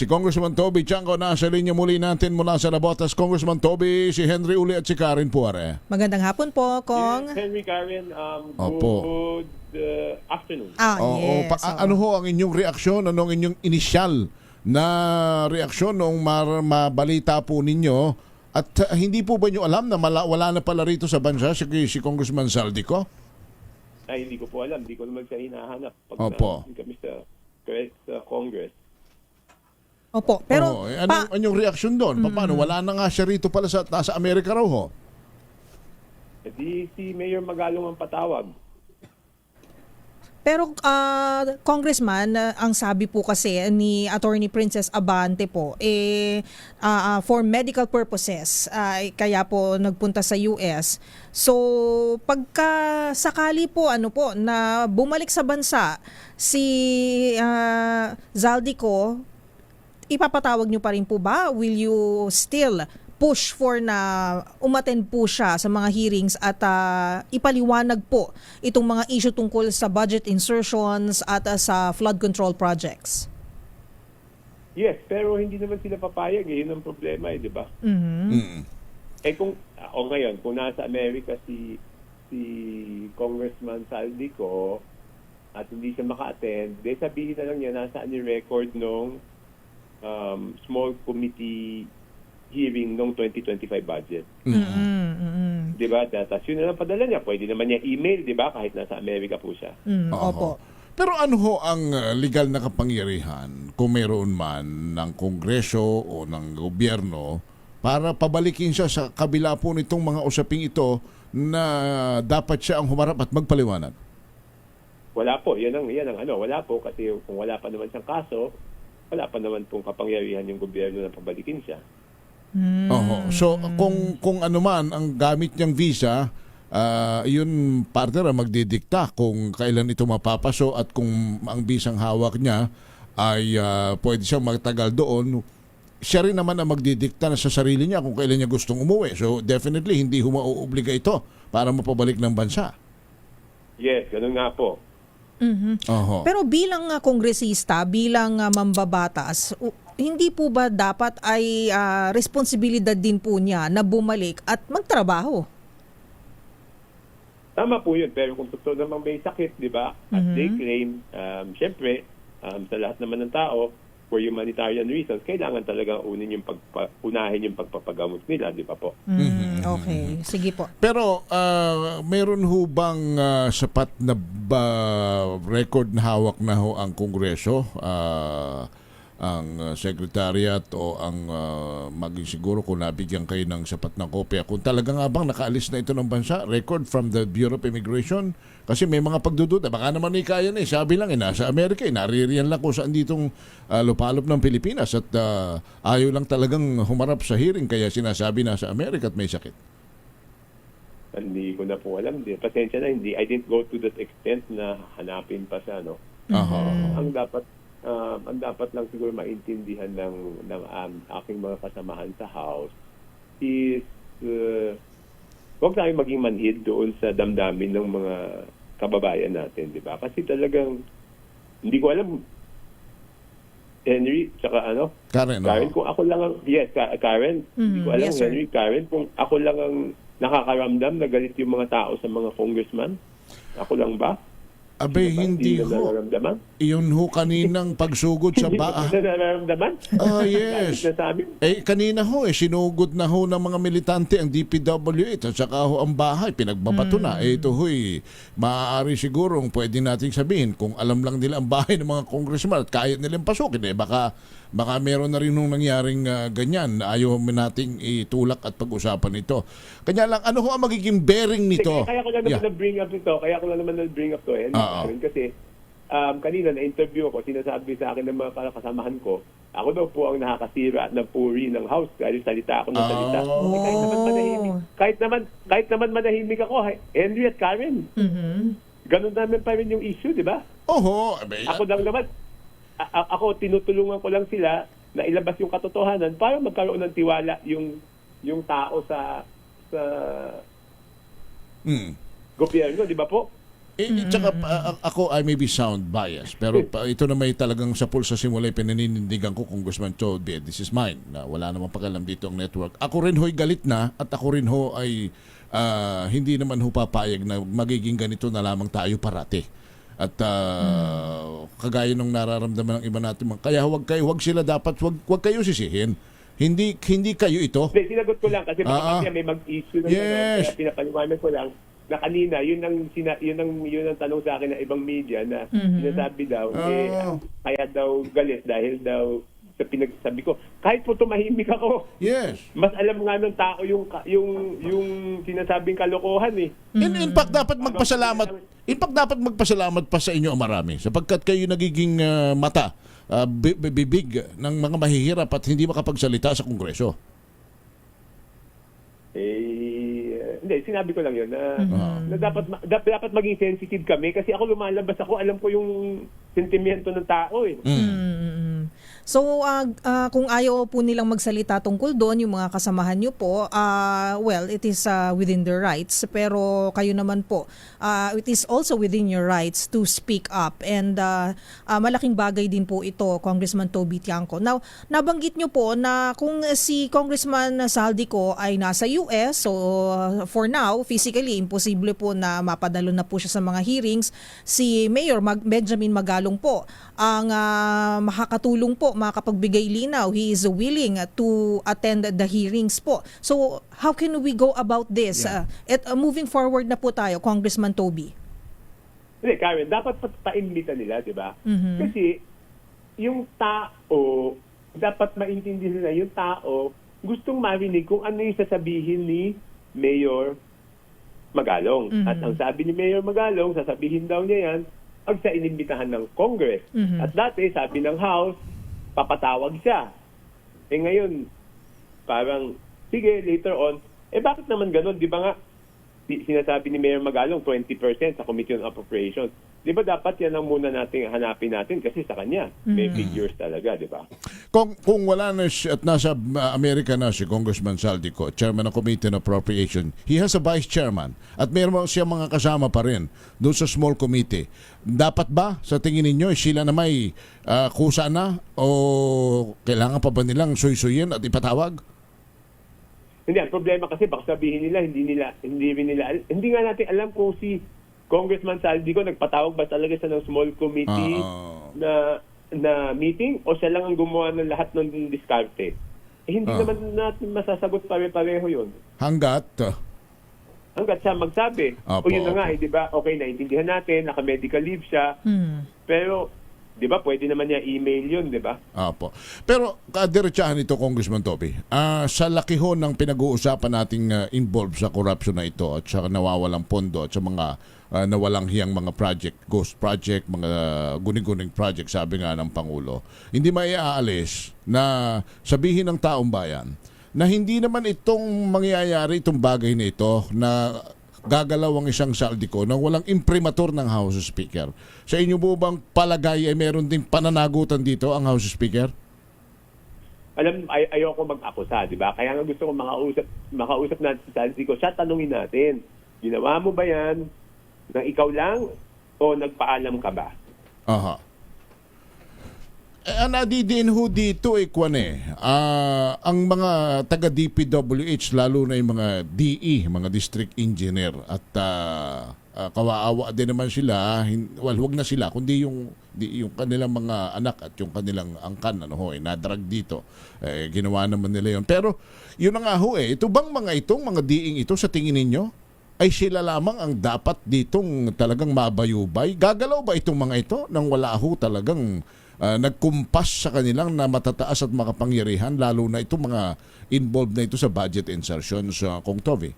Si Congressman Toby Chanco nasa linya muli natin mula sa Nabotas. Congressman Toby, si Henry Uli at si Karen Puare. Magandang hapon po, Kong. Yes, Henry Karen, um, Opo. good uh, afternoon. Ah, Oo, yes. pa- oo. ano ho ang inyong reaksyon? Ano ang inyong inisyal na reaksyon nung mar- mabalita po ninyo? At uh, hindi po ba nyo alam na mala- wala na pala rito sa bansa si, si Congressman Saldico? Ay, hindi ko po alam. Hindi ko naman siya hinahanap pag Opo. na, kami sa, sa Congress. Opo, pero Oo, eh, anong, pa, anyong reaksyon doon? Paano? Wala na nga siya rito pala sa, nasa Amerika raw ho. Eh, di si Mayor Magalong ang patawag. pero ah, Congressman, ah, ang sabi po kasi ni Attorney Princess Abante po eh ah, ah, for medical purposes ay kaya po nagpunta sa US. So pagka sakali po ano po na bumalik sa bansa si ah, Zaldico ipapatawag nyo pa rin po ba? Will you still push for na umaten po siya sa mga hearings at ah, ipaliwanag po itong mga issue tungkol sa budget insertions at ah, sa flood control projects? Yes, pero hindi naman sila papayag. Eh. Yun ang problema, eh, di ba? Mhm. Mm. Eh kung, o ngayon, kung nasa Amerika si si Congressman Saldico at hindi siya maka-attend, de sabihin na lang niya nasaan yung record nung um, small committee hearing nung 2025 budget. Mm. Mhm, mhm. Di ba? Tapos yun na lang padala niya. Pwede naman niya email, di ba? Kahit nasa Amerika po siya. Mhm, Oo. Opo. Pero ano ho ang uh, legal na kapangyarihan kung mayroon man ng kongreso o ng gobyerno para pabalikin siya sa kabila po nitong mga usaping ito na dapat siya ang humarap at magpaliwanag? Wala po. Yan ang, yan ang ano. Wala po. Kasi kung wala pa naman siyang kaso, wala pa naman pong kapangyarihan yung gobyerno na pabalikin siya. Mhm. Oho. So kung kung ano man ang gamit niyang visa, ah, yun partner ang magdidikta kung kailan ito mapapaso at kung ang bisang hawak niya ay ah, pwede siyang magtagal doon. Siya rin naman ang magdidikta na sa sarili niya kung kailan niya gustong umuwi. So definitely hindi humauobliga ito para mapabalik ng bansa. Yes, ganun nga po. Mhm. Oho. Pero bilang ah, kongresista, bilang ah, mambabatas, hindi po ba dapat ay ah, responsibilidad din po niya na bumalik at magtrabaho? Tama po yun. Pero kung totoo namang may sakit, di ba? At they claim, um, syempre, um, sa lahat naman ng tao, for humanitarian reasons, kailangan talaga unin yung pagpa, unahin yung pagpapagamot nila, di ba po? Mm, okay, sige po. Pero ah, meron ho bang ah, sapat na ba record na hawak na ho ang Kongreso, ah, ang Secretariat o ang ah, maging siguro kung nabigyan kayo ng sapat na kopya. Kung talaga nga bang nakaalis na ito ng bansa, record from the Bureau of Immigration, kasi may mga pagdududa. Baka naman ni kaya na eh, sabi lang eh, nasa Amerika eh, naririyan lang kung saan ditong ah, lupalop ng Pilipinas at ah, ayaw lang talagang humarap sa hearing kaya sinasabi nasa Amerika at may sakit. Hindi ko na po alam. Di. Pasensya na, hindi. I didn't go to that extent na hanapin pa siya, no? Aha. Ang dapat um, ang dapat lang siguro maintindihan ng ng um, aking mga kasamahan sa house is uh, huwag tayong maging manhid doon sa damdamin ng mga kababayan natin, di ba? Kasi talagang hindi ko alam Henry, tsaka ano, Karen, Karen, kung ako lang ang, yes, Ka- Karen, hindi Mhm, ko alam, yes, sir. Henry, Karen, kung ako lang ang nakakaramdam na galit yung mga tao sa mga congressman, ako lang ba? Ba? hindi na ho. Iyon ho kaninang pagsugod sa Hindi baa. ko na nararamdaman? Ah, yes. Eh, kanina ho, eh, sinugod na ho ng mga militante ang DPWH at saka ho ang bahay, pinagbabato na. Eh, ito ho, eh, maaari sigurong pwede nating sabihin kung alam lang nila ang bahay ng mga congressman at kaya nilang pasukin, eh, baka, baka meron na rin nung nangyaring ah, ganyan na ayaw nating itulak at pag-usapan ito. Kanya lang, ano ho ang magiging bearing nito? kaya ko lang naman Yeah. na-bring up ito, kaya ko lang naman na-bring up to, eh, Oo. Karen, kasi um, kanina na-interview ako, sinasabi sa akin ng mga kasamahan ko, ako daw po ang nakakasira ng puri ng house dahil salita ako ng salita. Oh. Eh, kahit naman manahimik, kahit naman, kahit naman manahimik ako, he- Henry at Karen, Mhm. ganun namin pa rin yung issue, di ba? Oho, abay, Ako lang naman, a- a- ako tinutulungan ko lang sila na ilabas yung katotohanan para magkaroon ng tiwala yung yung tao sa sa hmm. gobyerno, di ba po? Eh, tsaka pa- a- ako, I may be sound bias, pero pa, ito na may talagang sa pulsa simula pinaninindigan ko kung Congressman Chobe, this is mine, na wala namang pakialam dito ang network. Ako rin ho'y galit na at ako rin ho ay ah, hindi naman ho papayag na magiging ganito na lamang tayo parati. At ah, kagaya nung nararamdaman ng iba natin, kaya huwag kayo, huwag sila dapat, huwag, huwag kayo sisihin. Hindi hindi kayo ito. Hindi, sinagot ko lang kasi baka Ah, may mag-issue ng Yes. ano, kaya pinapaliwanag ko lang na kanina, yun ang, sina, yun ang, yun ang tanong sa akin ng ibang media na sinasabi daw, eh, Oh. kaya daw galit dahil daw sa pinagsabi ko. Kahit po tumahimik ako, Yes. mas alam nga ng tao yung yung yung sinasabing kalokohan eh. In, in fact, dapat magpasalamat. In fact, dapat magpasalamat pa sa inyo marami sapagkat kayo nagiging ah, mata, bi- bibig ng mga mahihirap at hindi makapagsalita sa Kongreso. Eh, hindi, sinabi ko lang yun na, na dapat, ma- dapat dapat maging sensitive kami kasi ako lumalabas ako, alam ko yung sentimiento ng tao eh. Mm. So ah, ah, kung ayaw po nilang magsalita tungkol doon yung mga kasamahan nyo po, ah, well, it is ah, within their rights pero kayo naman po, ah, it is also within your rights to speak up and ah, ah, malaking bagay din po ito Congressman Toby Tiangco. Now, nabanggit nyo po na kung si Congressman Saldico ay nasa US, so ah, for now, physically imposible po na mapadalo na po siya sa mga hearings. Si Mayor Mag- Benjamin Magalong po ang ah, makakatulong po, makapagbigay linaw. He is willing to attend the hearings po. So, how can we go about this? Yeah. Uh, at, uh, moving forward na po tayo, Congressman Toby. Hindi, Karen, dapat pa- pa-imbita nila, di ba? Mhm. Kasi yung tao, dapat maintindihan nila yung tao gustong marinig kung ano yung sasabihin ni Mayor Magalong. Mhm. At ang sabi ni Mayor Magalong, sasabihin daw niya yan pag sa inimbitahan ng Congress. Mhm. At dati, sabi ng House, papatawag siya. Eh ngayon, parang, sige, later on, eh bakit naman ganun? Di ba nga, si- sinasabi ni Mayor Magalong 20% sa Committee on Appropriations. Di ba dapat yan ang muna natin hanapin natin kasi sa kanya may figures talaga, di ba? Kung, kung wala na siya at nasa uh, Amerika na si Congressman Saldico, chairman ng Committee on Appropriation, he has a vice chairman at meron siya mga kasama pa rin doon sa small committee. Dapat ba sa tingin ninyo sila na may uh, kusa na o kailangan pa ba nilang suysuyin at ipatawag? Hindi, ang problema kasi baka sabihin nila, hindi nila, hindi nila, hindi nga natin alam kung si Congressman Saldico nagpatawag ba talaga sa ng small committee Oo. na na meeting o siya lang ang gumawa ng lahat ng diskarte. Eh, hindi Ah. naman natin masasagot pare-pareho yun. Hanggat uh, Hanggat siya magsabi. Opo, o yun na nga, eh, di ba? Okay, naintindihan natin, naka-medical leave siya. Hmm. Pero, di ba, pwede naman niya email yun, di ba? Apo. Pero kadiretsahan ito, Congressman Toby. Ah, sa laki ho ng pinag-uusapan nating ah, involved sa corruption na ito at sa nawawalang pondo at sa mga ah, nawalang hiyang mga project, ghost project, mga guning-guning project, sabi nga ng Pangulo, hindi maiaalis na sabihin ng taong bayan na hindi naman itong mangyayari itong bagay na ito na gagalaw ang isang saldi ko nang walang imprimatur ng House Speaker. Sa inyo po bang palagay ay meron ding pananagutan dito ang House Speaker? Alam, ay, ayoko mag-akusa, di ba? Kaya nga gusto ko makausap, makausap natin si Sansi ko. Siya, tanungin natin, ginawa mo ba yan na ikaw lang o nagpaalam ka ba? Aha. Eh, ang nadidiin ho dito eh, kwan eh, ah, ang mga taga DPWH, lalo na yung mga DE, mga district engineer, at ah, ah, kawaawa din naman sila, hin- well, wag na sila, kundi yung, di, yung kanilang mga anak at yung kanilang angkan, ano ho, eh, nadrag dito. Eh, ginawa naman nila yun. Pero, yun na nga ho eh, ito bang mga itong, mga diing ito, sa tingin ninyo, ay sila lamang ang dapat ditong talagang mabayubay? Gagalaw ba itong mga ito nang wala ho talagang ah, nagkumpas sa kanilang na matataas at makapangyarihan lalo na itong mga involved na ito sa budget insertion sa Kong Toby?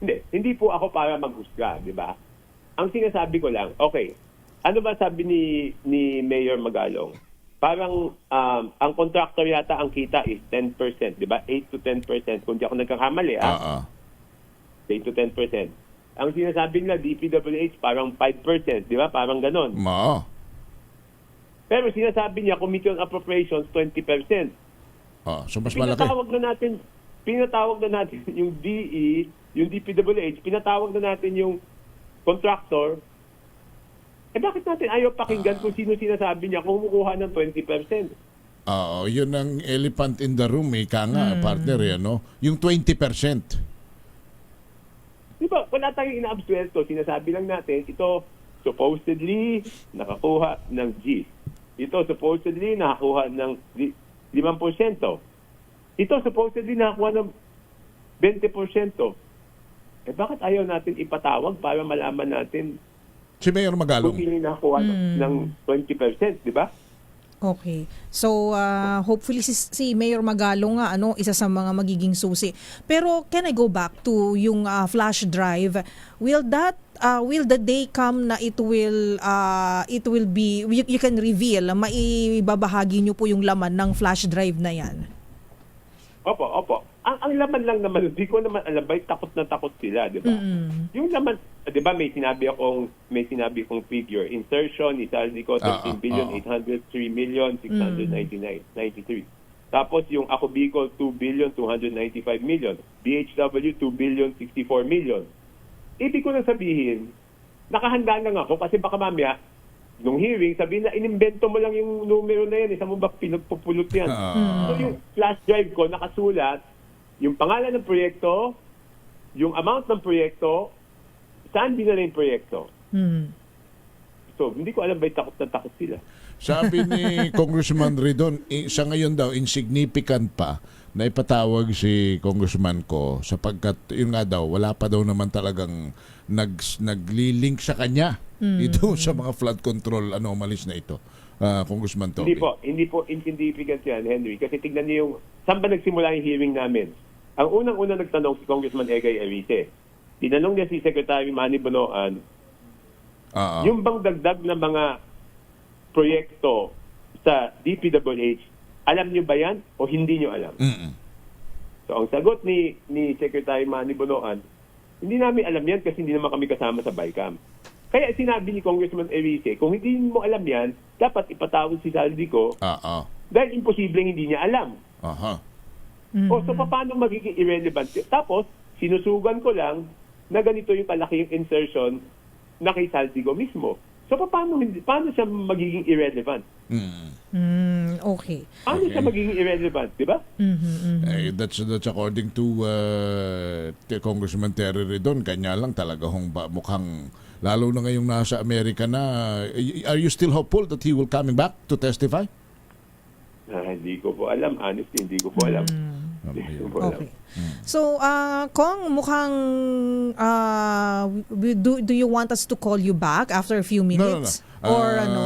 Hindi, hindi po ako para maghusga, di ba? Ang sinasabi ko lang, okay, ano ba sabi ni ni Mayor Magalong? Parang um, ang contractor yata ang kita is 10%, di ba? 8 to 10%. Kung di ako nagkakamali, ah, ah. 8 to 10%. Ang sinasabi nila, DPWH, parang 5%, di ba? Parang ganon. Ma. Pero sinasabi niya, Committee on Appropriations, 20%. Ah, so mas malaki. Pinatawag na natin, pinatawag na natin yung DE, yung DPWH, pinatawag na natin yung contractor, eh bakit natin ayaw pakinggan kung sino sinasabi niya kung kumukuha ng 20%? Oo, yun ang elephant in the room, eh, ka nga, partner, yan, no? Yung 20%. Ba, wala tayong inaabsuelto. Sinasabi lang natin, ito supposedly nakakuha ng G. Ito supposedly nakakuha ng li- 5%. Ito supposedly nakakuha ng 20%. Eh bakit ayaw natin ipatawag para malaman natin Si Mayor kung Magalong. sino yung nakakuha ng- ng 20%, di ba? Okay. So, uh, hopefully si, si Mayor Magalong nga, ano, isa sa mga magiging susi. Pero can I go back to yung uh, flash drive? Will that, uh, will the day come na it will, uh, it will be, you, you can reveal, maibabahagi nyo po yung laman ng flash drive na yan? Opo, opo. Ang, ang laman lang naman, hindi ko naman alam, bay takot na takot sila, di ba? Yung laman, di ba may sinabi akong, may sinabi akong figure, insertion, isaldi ko, Ah, 13 ah, billion, ah. 803 million, 699, 93. Tapos yung ako Bicol, 2 billion, 295 million. BHW, 2 billion, 64 million. Ibig ko na sabihin, nakahanda lang ako kasi baka mamaya, nung hearing, sabihin na inimbento mo lang yung numero na yan, isa mo ba pinagpupulot yan? Ah. So yung flash drive ko nakasulat yung pangalan ng proyekto, yung amount ng proyekto, saan dinala yung proyekto. Hmm. So, hindi ko alam ba takot na takot sila. Sabi ni Congressman Ridon, sa ngayon daw, insignificant pa na ipatawag si Congressman ko sapagkat yun nga daw, wala pa daw naman talagang nag, naglilink sa kanya ito sa mga flood control anomalies na ito. Ah, Congressman Toby. Hindi po, hindi po insignificant yan, Henry. Kasi tignan niyo yung, saan ba nagsimula yung hearing namin? Ang unang-unang nagtanong si Congressman Egay Arice. Tinanong niya si Secretary Manny Bonoan, Ah, ah. yung bang dagdag na mga proyekto sa DPWH, alam niyo ba yan o hindi niyo alam? Mm-mm. So ang sagot ni ni Secretary Manny Bonoan, hindi namin alam yan kasi hindi naman kami kasama sa BICAM. Kaya sinabi ni Congressman Erice, kung hindi mo alam yan, dapat ipatawag si Saldico Ah, ah. dahil imposibleng hindi niya alam. Aha. O so paano magiging irrelevant? Tapos, sinusugan ko lang na ganito yung kalaking insertion na kay Saldico mismo. So paano, hindi, paano siya magiging irrelevant? Mm. Hmm, okay. Paano Okay. siya magiging irrelevant, di ba? Eh, that's that's according to uh, Congressman Terry Redon. Kanya lang talaga hong ba, mukhang lalo na ngayong nasa Amerika na. Are you still hopeful that he will coming back to testify? Ah, hindi ko po alam. Honestly, hindi ko po alam. Hindi alam. Okay. So, uh, Kong, mukhang uh, do, do you want us to call you back after a few No, no, no. minutes? Or Ah, ano?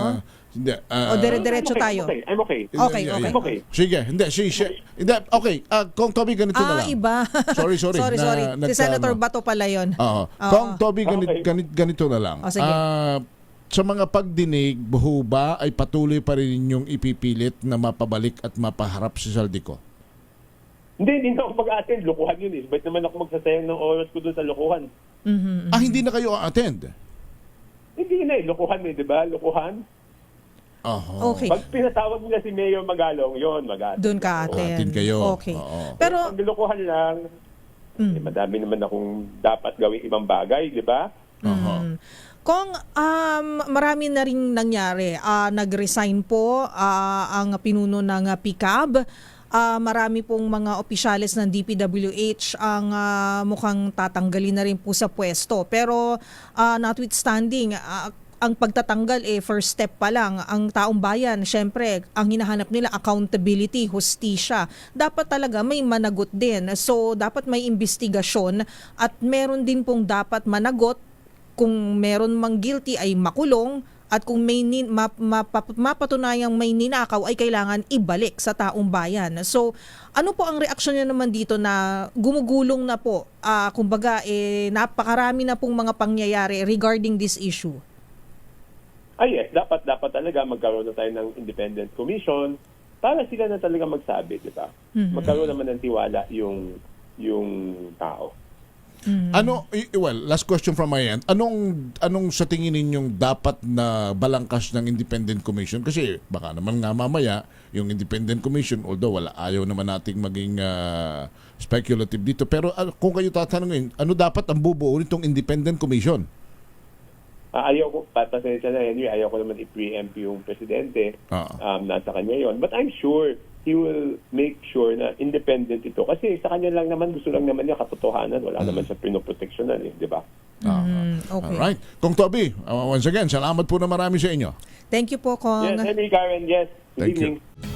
Hindi. ah, O dire-diretso okay, tayo? I'm okay. I'm okay. Okay, yeah, okay. yeah. Okay. Sige, hindi. Si, si, hindi, okay. ah, Kung Toby, ganito na Ah, lang. iba. Sorry, sorry. sorry, Na- sorry. Si nagka- Senator ano. Bato pala yun. Oo. Kung Toby, ganit, Okay. ganit, ganito na lang. O, sige. Ah, sa mga pagdinig, buho ba ay patuloy pa rin ninyong ipipilit na mapabalik at mapaharap si Saldico? Hindi, hindi na ako mag-attend. Lokohan yun eh. Ba't naman ako magsasayang ng oras ko doon sa lokohan? Mhm. Ah, hindi na kayo attend? Hindi na eh. Lokohan eh, di ba? Lokohan. Oho. Okay. Pag pinatawag nila si Mayor Magalong, yon mag-attend. Doon ka Atin atin. kayo. Okay. Oo. Pero, Pag lokohan lang, Mm. eh, madami naman akong dapat gawing ibang bagay, di ba? Oho. Mm. Kung um, marami na rin nangyari, Ah, nag-resign po ah, ang pinuno ng ah, PICAB. Ah, marami pong mga opisyalis ng DPWH ang ah, mukhang tatanggalin na rin po sa pwesto. Pero ah, notwithstanding, ah, ang pagtatanggal eh first step pa lang. Ang taong bayan syempre ang hinahanap nila accountability hustisya. Dapat talaga may managot din. So dapat may investigasyon at meron din pong dapat managot. Kung meron mang guilty ay makulong at kung may nin, map, map- mapatunayang may ninakaw ay kailangan ibalik sa taong bayan. So, ano po ang reaksyon niyo naman dito na gumugulong na po, ah, kumbaga eh, napakarami na pong mga pangyayari regarding this issue? Ay yes, dapat dapat talaga magkaroon na tayo ng independent commission para sila na talaga magsabi, di ba? Magkaroon naman ng tiwala yung yung tao. Ano, i- well, last question from my end. Anong anong sa tingin ninyong dapat na balangkas ng Independent Commission? Kasi baka naman nga mamaya, yung Independent Commission, although wala, ayaw naman nating maging ah, speculative dito. Pero ah, kung kayo tatanungin, ano dapat ang bubuo nitong Independent Commission? Ah, ayaw ko, pa- pasensya na Henry, ayaw ko naman i-preempt yung presidente. Oo. Um, nasa kanya yon But I'm sure he will make sure na independent ito. Kasi sa kanya lang naman, gusto lang naman niya katotohanan. Wala naman siya pinoproteksyonan eh, di ba? Ah, Mm, okay. Alright. Kung Toby, uh, once again, salamat po na marami sa inyo. Thank you po, Kong. Yes, Henry, Karen, yes. Good Thank you. evening.